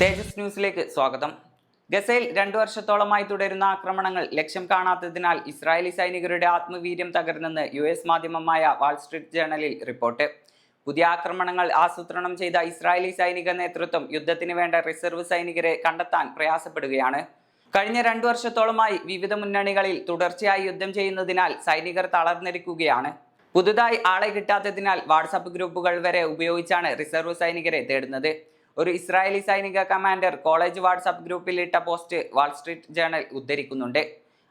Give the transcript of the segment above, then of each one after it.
തേജസ് ന്യൂസിലേക്ക് സ്വാഗതം. ഗസയിൽ രണ്ടു വർഷത്തോളമായി തുടരുന്ന ആക്രമണങ്ങൾ ലക്ഷ്യം കാണാത്തതിനാൽ ഇസ്രായേലി സൈനികരുടെ ആത്മവീര്യം തകർന്നെന്ന് യു എസ് മാധ്യമമായ വാൾസ്ട്രീറ്റ് ജേണലിൽ റിപ്പോർട്ട്. പുതിയ ആക്രമണങ്ങൾ ആസൂത്രണം ചെയ്ത ഇസ്രായേലി സൈനിക നേതൃത്വം യുദ്ധത്തിന് വേണ്ട റിസർവ് സൈനികരെ കണ്ടെത്താൻ പ്രയാസപ്പെടുകയാണ്. കഴിഞ്ഞ രണ്ടു വർഷത്തോളമായി വിവിധ മുന്നണികളിൽ തുടർച്ചയായി യുദ്ധം ചെയ്യുന്നതിനാൽ സൈനികർ തളർന്നിരിക്കുകയാണ്. പുതുതായി ആളെ കിട്ടാത്തതിനാൽ വാട്സാപ്പ് ഗ്രൂപ്പുകൾ വരെ ഉപയോഗിച്ചാണ് റിസർവ് സൈനികരെ തേടുന്നത്. ഒരു ഇസ്രായേലി സൈനിക കമാൻഡർ കോളേജ് വാട്സാപ്പ് ഗ്രൂപ്പിൽ ഇട്ട പോസ്റ്റ് വാൾസ്ട്രീറ്റ് ജേണൽ ഉദ്ധരിക്കുന്നുണ്ട്.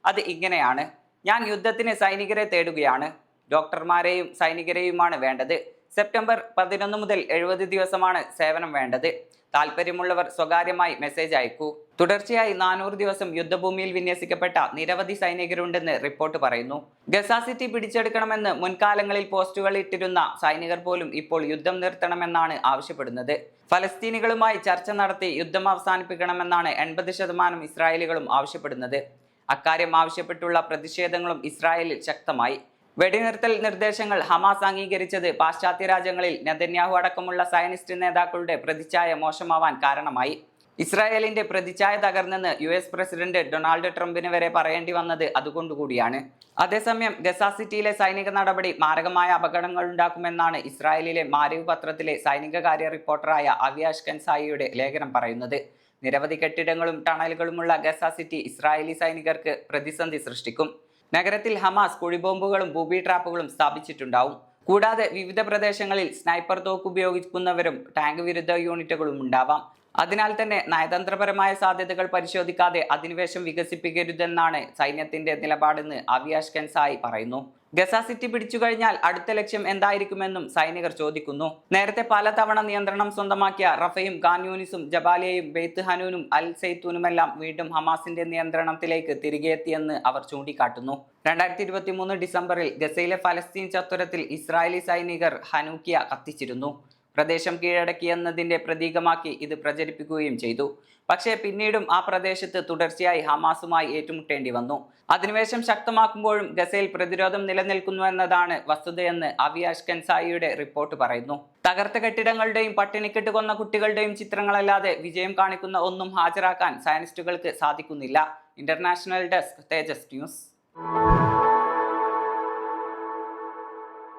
അത് ഇങ്ങനെയാണ്. ഞാൻ യുദ്ധത്തിന് സൈനികരെ തേടുകയാണ്. ഡോക്ടർമാരെയും സൈനികരെയുമാണ് വേണ്ടത്. സെപ്റ്റംബർ പതിനൊന്ന് മുതൽ എഴുപത് ദിവസമാണ് സേവനം വേണ്ടത്. താല്പര്യമുള്ളവർ സ്വകാര്യമായി മെസ്സേജ് അയക്കൂ. തുടർച്ചയായി നാനൂറ് ദിവസം യുദ്ധഭൂമിയിൽ വിന്യസിക്കപ്പെട്ട നിരവധി സൈനികരുണ്ടെന്ന് റിപ്പോർട്ട് പറയുന്നു. ഗസ സിറ്റി പിടിച്ചെടുക്കണമെന്ന് മുൻകാലങ്ങളിൽ പോസ്റ്റുകൾ ഇട്ടിരുന്ന സൈനികർ പോലും ഇപ്പോൾ യുദ്ധം നിർത്തണമെന്നാണ് ആവശ്യപ്പെടുന്നത്. ഫലസ്തീനികളുമായി ചർച്ച നടത്തി യുദ്ധം അവസാനിപ്പിക്കണമെന്നാണ് എൺപത് ശതമാനം ഇസ്രായേലികളും ആവശ്യപ്പെടുന്നത്. അക്കാര്യം ആവശ്യപ്പെട്ടുള്ള പ്രതിഷേധങ്ങളും ഇസ്രായേലിൽ ശക്തമായി. വെടിനിർത്തൽ നിർദ്ദേശങ്ങൾ ഹമാസ് അംഗീകരിച്ചത് പാശ്ചാത്യ രാജ്യങ്ങളിൽ നെതന്യാഹു അടക്കമുള്ള സയനിസ്റ്റ് നേതാക്കളുടെ പ്രതിച്ഛായ മോശമാവാൻ കാരണമായി. ഇസ്രായേലിന്റെ പ്രതിച്ഛായ തകർന്നെന്ന് യു എസ് പ്രസിഡന്റ് ഡൊണാൾഡ് ട്രംപിന് വരെ പറയേണ്ടി വന്നത് അതുകൊണ്ടുകൂടിയാണ്. അതേസമയം ഗസ സിറ്റിയിലെ സൈനിക നടപടി മാരകമായ അപകടങ്ങൾ ഉണ്ടാക്കുമെന്നാണ് ഇസ്രായേലിലെ മാരിവ് പത്രത്തിലെ സൈനിക കാര്യ റിപ്പോർട്ടറായ അവിയാഷ് കൻസായിയുടെ ലേഖനം പറയുന്നത്. നിരവധി കെട്ടിടങ്ങളും ടണലുകളുമുള്ള ഗസ സിറ്റി ഇസ്രായേലി സൈനികർക്ക് പ്രതിസന്ധി സൃഷ്ടിക്കും. നഗരത്തിൽ ഹമാസ് കുഴിബോംബുകളും ബൂബി ട്രാപ്പുകളും സ്ഥാപിച്ചിട്ടുണ്ടാവും. കൂടാതെ വിവിധ പ്രദേശങ്ങളിൽ സ്നൈപ്പർ തോക്ക് ഉപയോഗിക്കുന്നവരും ടാങ്ക് വിരുദ്ധ യൂണിറ്റുകളും ഉണ്ടാവാം. അതിനാൽ തന്നെ നയതന്ത്രപരമായ സാധ്യതകൾ പരിശോധിക്കാതെ അധിനിവേശം വികസിപ്പിക്കരുതെന്നാണ് സൈന്യത്തിന്റെ നിലപാടെന്ന് അവിയാഷ് കെൻസായി പറയുന്നു. ഗസ സിറ്റി പിടിച്ചു കഴിഞ്ഞാൽ അടുത്ത ലക്ഷ്യം എന്തായിരിക്കുമെന്നും സൈനികർ ചോദിക്കുന്നു. നേരത്തെ പലതവണ നിയന്ത്രണം സ്വന്തമാക്കിയ റഫയും ഖാൻയൂനിസും ജബാലിയയും ബെയ്ത്ത് ഹനൂനും അൽ സെയ്ത്തൂനുമെല്ലാം വീണ്ടും ഹമാസിന്റെ നിയന്ത്രണത്തിലേക്ക് തിരികെ എത്തിയെന്ന് അവർ ചൂണ്ടിക്കാട്ടുന്നു. രണ്ടായിരത്തി ഇരുപത്തി മൂന്ന് ഡിസംബറിൽ ഗസയിലെ ഫലസ്തീൻ ചത്തുരത്തിൽ ഇസ്രായേലി സൈനികർ ഹനൂക്കിയ കത്തിച്ചിരുന്നു. പ്രദേശം കീഴടക്കിയെന്നതിന്റെ പ്രതീകമാക്കി ഇത് പ്രചരിപ്പിക്കുകയും ചെയ്തു. പക്ഷേ പിന്നീടും ആ പ്രദേശത്ത് തുടർച്ചയായി ഹമാസുമായി ഏറ്റുമുട്ടേണ്ടി വന്നു. അധിനിവേശം ശക്തമാക്കുമ്പോഴും ഗസയിൽ പ്രതിരോധം നിലനിൽക്കുന്നു എന്നതാണ് വസ്തുതയെന്ന് അവിയാഷ് കൻസായിയുടെ റിപ്പോർട്ട് പറയുന്നു. തകർത്ത കെട്ടിടങ്ങളുടെയും പട്ടിണിക്കെട്ട് കൊന്ന കുട്ടികളുടെയും ചിത്രങ്ങളല്ലാതെ വിജയം കാണിക്കുന്ന ഒന്നും ഹാജരാക്കാൻ സയനിസ്റ്റുകൾക്ക് സാധിക്കുന്നില്ല. International desk Tejas news.